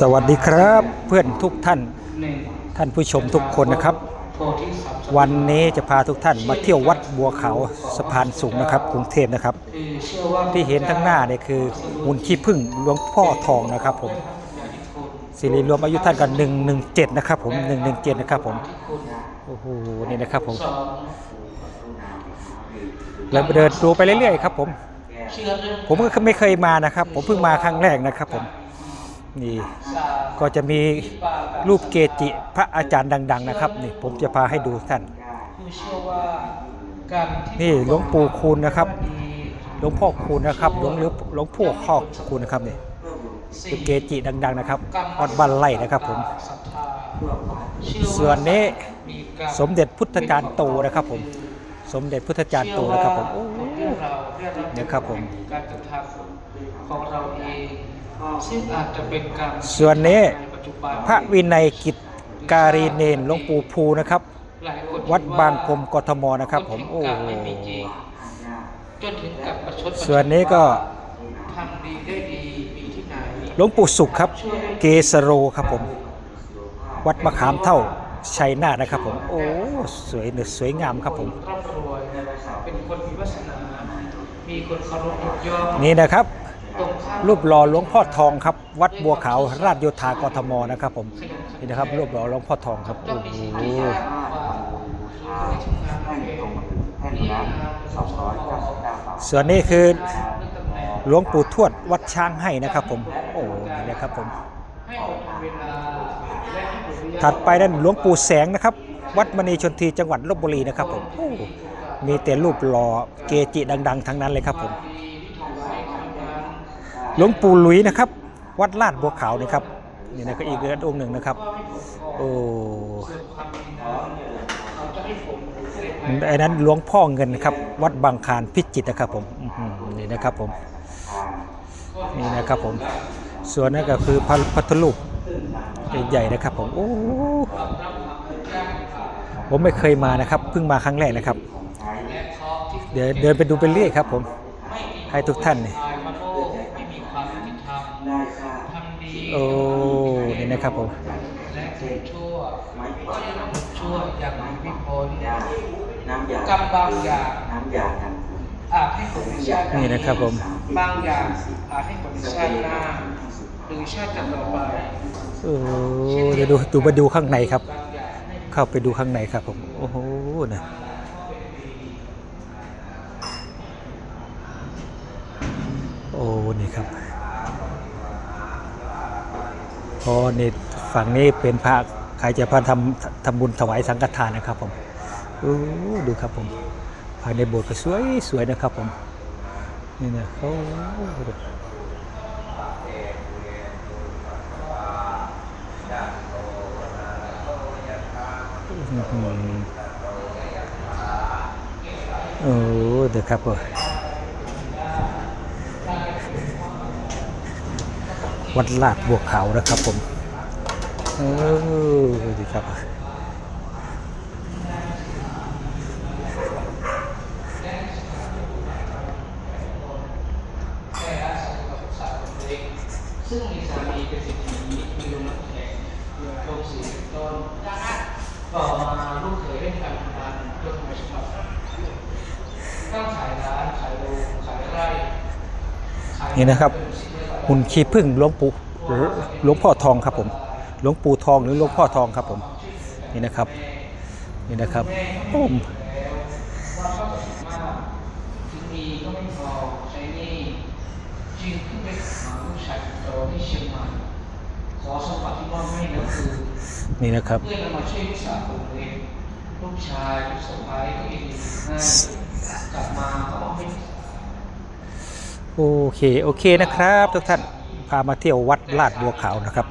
สวัสดีครับเพื่อนทุกท่าน ท่านผู้ชมทุกคนนะครับ วันนี้จะพาทุกท่านมาเที่ยววัดบัวเขาสะพานสูงนะครับกรุงเทพนะครับ ที่เห็นทั้งหน้าเนี่ยคือหุ่นขี้ผึ้งหลวงพ่อทองนะครับผมสิริรวมอายุท่านกัน117นะครับผม117นะครับผมโอ้โหนี่นะครับผมแล้วเดินดูไปเรื่อยๆครับผมผมก็ไม่เคยมานะครับ ผมเพิ่งมาครั้งแรกนะครับผม นี่ก็จะมีรูปเกจิพระอาจารย์ดัง ๆ นะครับนี่ผมจะพาให้ดูท่านนี่หลวงปู่คูณนะครับหลวงพ่อคูณนะครับหลวงหรือหลวงพ่อข้อคูณนะครับนี่สิ่คืงอเกจิดัง ๆ นะครับวัดบ้านไร่นะครับผมส่วนนี้สมเด็จพุทธจารย์โตนะครับผมสมเด็จพุทธจารย์โตนะครับผมเนี่ยครับผมการกระทำของเราเอง ซึ่งอาจจะเป็นการส่วนนี้ในปัจจุบันพระวินัยกิจการีเนนหลวงปู่ภูนะครับหลายคนวัดบางพรมกทมนะครับผมโอ้จนถึงกับไม่มีจริงจนถึงกับประชดส่วนนี้ก็ทำดีได้ดีมีที่ไหนหลวงปู่สุขครับ เกสโรครับผม วัดมะขามเท่าชัยนาทนะครับผม โอ้ สวยเนอะสวยงามครับผมร่ำรวยเป็นคนมีวาสนามีคนเคารพยกย่องนี่นะครับต รงข้ามรูปหล่อหลวงพ่อทองครับ วัดบัวขาวราชโยธากทมนะครับผมนี่นะครับ รูปหล่อหลวงพ่อทองครับต้โอ้องมีโหสิทธิภาพว่าคือคนที่ทำงานเองนี่งานสองร้อยเก้าสิบเก้าบาทส่วนนี้คือหลวงปู่ทวดวัดช้างให้นะครับผม โอ้นี่นะครับผมให้อดทนเวลาและให้บุญญาถัดไปนั่นหลวงปู่แสงนะครับ วัดมณีชนทีจังหวัดลบบุรีนะครับผมโอ้มีแต่รูปหล่อเกจิดัง ๆ ทั้งนั้นเลยครับผม หลวงปู่หลุยนะครับ วัดลาดบัวขาวนะครับนี่นะก็อีกองค์หนึ่งนะครับโอ้อันเขาจะให้ผมเรียนไหมไอ้นั้นหลวงพ่อเงินนะครับ วัดบางคารพิจิตรนะครับผมนี่นะครับผมนี่นะครับผมส่วนนั้นก็คือพระพัทธรูปใหญ่ๆนะครับผมโอ้ผมไม่เคยมานะครับเพิ่งมาครั้งแรกนะครับ เดี๋ยวเดินไปดูไปเรื่อยครับผมให้ทุกท่านเนี่ย โอ้นี่นะครับผมและทำชั่วชั่วอย่างหนีไม่พ้นน้ำยากรรมบางอย่างน้ำยาครับอาจให้ผลในชาตินี่นะครับผมบางอย่างอาจให้ผลในชาติหน้าหรือชาติต่อไปโอ้เดี๋ยวดูดูไปดูข้างในครับ เข้าไปดูข้างในครับผมโอ้โหนะโอ้นี่ครับ พอนี่ฝั่งนี้เป็นพระใครจะพาทำทำบุญถวายสังฆทานนะครับผมโอ้ดูครับผมภายในโบสถ์ก็สวยสวยนะครับผมนี่นะโอ้ดูอื้อหือโอ้เดี๋ยวครับผม วัดลาดบัวขาวนะครับผมเออดีครับซึ่งมีสามีเป็นเศรษฐีมีโรงน้ำแข็งมีโรงสีเป็นต้นต่อมาลูกเขยได้ทำงานเพื่อทำไมฉบับตั้งขายร้านขายโรงขายไร่ขายนี่นะครับ หุ่นขี้ผึ้งหลวงปู่หลวงพ่อทองครับผมหลวงปู่ทองหรือหลวงพ่อทองครับผมนี่นะครับนี่นะครับปุ้มนี่นะครับเพื่อนมาช่วยลูกสาวคนเล็กลูกชายลูกสะใภ้ก็ยินดีให้กลับมาก็มอบให้ โอเค โอเคนะครับ ทุกท่านพามาเที่ยววัดลาดบัวขาวนะครับ